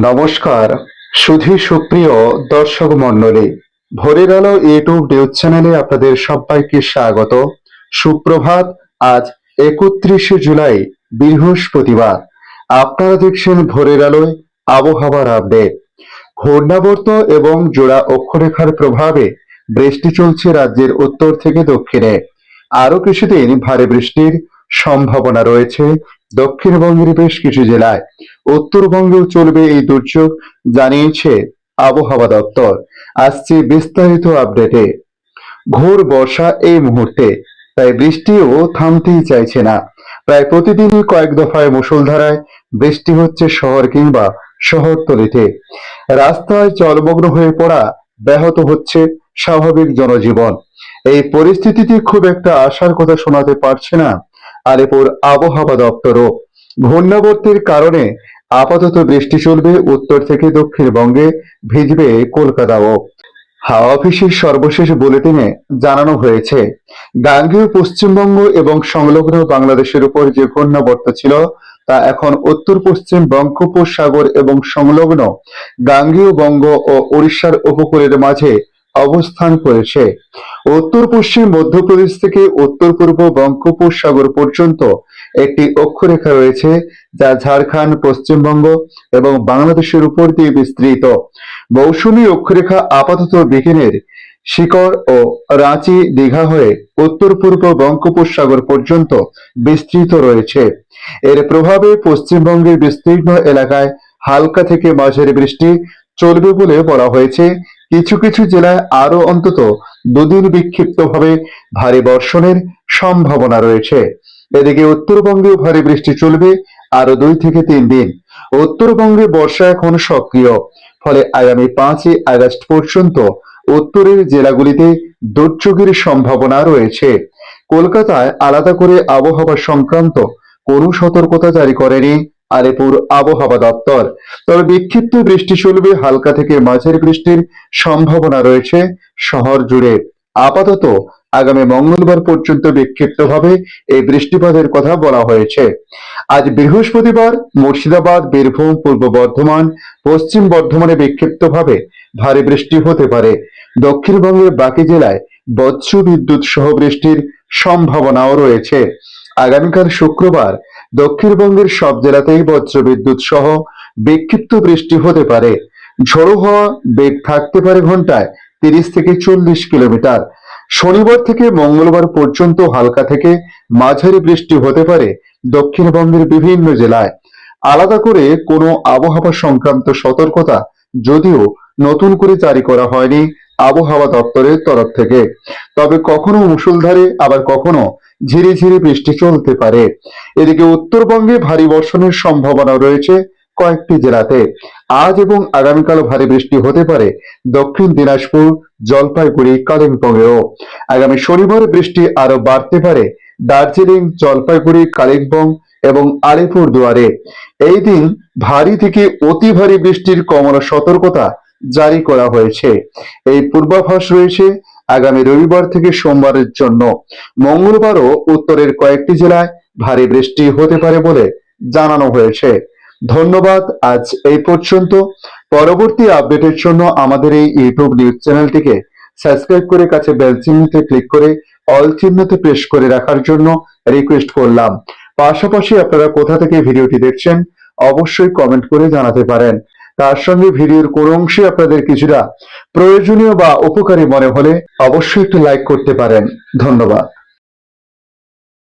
নমস্কার সুধী সুপ্রিয় দর্শক মণ্ডলী, ভোরের আলো ইউটিউব নিউজ চ্যানেলে আপনাদের সবাইকে স্বাগত। সুপ্রভাত, আজ একত্রিশে জুলাই, বৃহস্পতিবার। আপনারা দেখছেন ভোরের আলোয় আবহাওয়ার আপডেট। ঘূর্ণাবর্ত এবং জোড়া অক্ষরেখার প্রভাবে বৃষ্টি চলছে রাজ্যের উত্তর থেকে দক্ষিণে। আরও কিছুদিন ভারী বৃষ্টির সম্ভাবনা রয়েছে। দক্ষিণবঙ্গের বেশ কিছু জেলায় উত্তরবঙ্গেও চলবে এই দুর্যোগ, জানিয়েছে আবহাওয়া দপ্তর। আসছে বিস্তারিত আপডেটে। ঘোর বর্ষা এই মুহূর্তে, তাই বৃষ্টিও থামতেই চাইছে না। প্রায় প্রতিদিনই কয়েক দফায় মুষলধারায় বৃষ্টি হচ্ছে শহর কিংবা শহরতলিতে। রাস্তায় জলমগ্ন হয়ে পড়া ব্যাহত হচ্ছে স্বাভাবিক জনজীবন। এই পরিস্থিতিতে খুব একটা আশার কথা শোনাতে পারছে না আলিপুর আবহাওয়া দপ্তরও। ঘূর্ণাবর্তের কারণে আপাতত বৃষ্টি চলবে উত্তর থেকে দক্ষিণবঙ্গে ভিজবে কলকাতাও। হাওয়া অফিসের সর্বশেষ বুলেটিনে জানানো হয়েছে, গাঙ্গেয় পশ্চিমবঙ্গ এবং সংলগ্ন বাংলাদেশের উপর যে ঘূর্ণাবর্ত ছিল, তা এখন উত্তর পশ্চিম বঙ্গোপসাগর এবং সংলগ্ন গাঙ্গেয় বঙ্গ ও উড়িষ্যার উপকূলের মাঝে অবস্থান করেছে। উত্তর পশ্চিম মধ্যপ্রদেশ থেকে উত্তর পূর্ব বঙ্গোপসাগর পর্যন্ত একটি অক্ষরেখা রয়েছে যা ঝাড়খণ্ড, পশ্চিমবঙ্গ এবং বাংলাদেশের উপর দিয়ে বিস্তৃত। মৌসুমী অক্ষরেখা আপাতত বিকেনের শিকড় ও রাঁচি দীঘা হয়ে উত্তর পূর্ব বঙ্গোপসাগর পর্যন্ত বিস্তৃত রয়েছে। এর প্রভাবে পশ্চিমবঙ্গের বিস্তীর্ণ এলাকায় হালকা থেকে মাঝের বৃষ্টি চলবে বলে বলা হয়েছে। কিছু কিছু জেলায় আরও অন্তত দুদিন বিক্ষিপ্তভাবে ভারী বর্ষণের সম্ভাবনা রয়েছে। এদিকে উত্তরবঙ্গেও ভারী বৃষ্টি চলবে আরও দুই থেকে তিন দিন। উত্তরবঙ্গে বর্ষা এখন সক্রিয়, ফলে আগামী পাঁচই আগস্ট পর্যন্ত উত্তরের জেলাগুলিতে দুর্যোগের সম্ভাবনা রয়েছে। কলকাতায় আলাদা করে আবহাওয়া সংক্রান্ত কোনো সতর্কতা জারি করেনি আলিপুর আবহাওয়া দপ্তর। তবে বিক্ষিপ্ত বৃষ্টি চলবে হালকা থেকে মাঝারি বৃষ্টির সম্ভাবনা রয়েছে শহর জুড়ে। আপাতত আগামী মঙ্গলবার পর্যন্ত বিক্ষিপ্তভাবে এই বৃষ্টিপাতের কথা বলা হয়েছে। আজ বৃহস্পতিবার মুর্শিদাবাদ, বীরভূম, পূর্ব বর্ধমান, পশ্চিম বর্ধমানে বিক্ষিপ্তভাবে ভারী বৃষ্টি হতে পারে। দক্ষিণবঙ্গের বাকি জেলায় বজ্র বিদ্যুৎ সহ বৃষ্টির সম্ভাবনাও রয়েছে। আগামীকাল শুক্রবার দক্ষিণবঙ্গের সব জেলাতেই বজ্রবিদ্যুৎ সহ বিক্ষিপ্ত বৃষ্টি হতে পারে। ঝোড়ো হওয়া বেগ থাকতে পারে ঘন্টায় তিরিশ থেকে চল্লিশ কিলোমিটার। শনিবার থেকে মঙ্গলবার পর্যন্ত হালকা থেকে মাঝারি বৃষ্টি হতে পারে দক্ষিণবঙ্গের বিভিন্ন জেলায়। আলাদা করে কোনো আবহাওয়া সংক্রান্ত সতর্কতা যদিও নতুন করে জারি করা হয়নি। আবহাওয়া দপ্তরের তরফ থেকে। তবে কখনো মুষলধারে, আবার কখনো ঝিরিঝিরি বৃষ্টি চলতে পারে। এদিকে উত্তরবঙ্গে ভারী বর্ষণের সম্ভাবনা রয়েছে কয়েকটি জেলাতে। আজ এবং আগামীকাল ভারী বৃষ্টি হতে পারে দক্ষিণ দিনাজপুর, জলপাইগুড়ি, কালিম্পংয়েও। আগামী শনিবার বৃষ্টি আরও বাড়তে পারে দার্জিলিং, জলপাইগুড়ি, কালিম্পং এবং আলিপুর দুয়ারে এই দিন ভারী থেকে অতি ভারী বৃষ্টির কমলা সতর্কতা জারি করা হয়েছে। এই পূর্বাভাস রয়েছে আগামী রবিবার থেকে সোমবারের জন্য। মঙ্গলবারও উত্তরের কয়েকটি জেলায় ভারী বৃষ্টি হতে পারে বলে জানানো হয়েছে। ধন্যবাদ, আজ এই পর্যন্ত। পরবর্তী আপডেটের জন্য আমাদের এই ইউটিউব নিউজ চ্যানেলটিকে সাবস্ক্রাইব করে কাছে বেল চিহ্নতে ক্লিক করে অল চিহ্নতে প্রেস করে রাখার জন্য রিকোয়েস্ট করলাম। পাশাপাশি আপনারা কোথা থেকে ভিডিওটি দেখছেন, অবশ্যই কমেন্ট করে জানাতে পারেন। তার সঙ্গে ভিডিওর কোন অংশে আপনাদের কিছুটা প্রয়োজনীয় বা উপকারী মনে হলে অবশ্যই একটু লাইক করতে পারেন। ধন্যবাদ।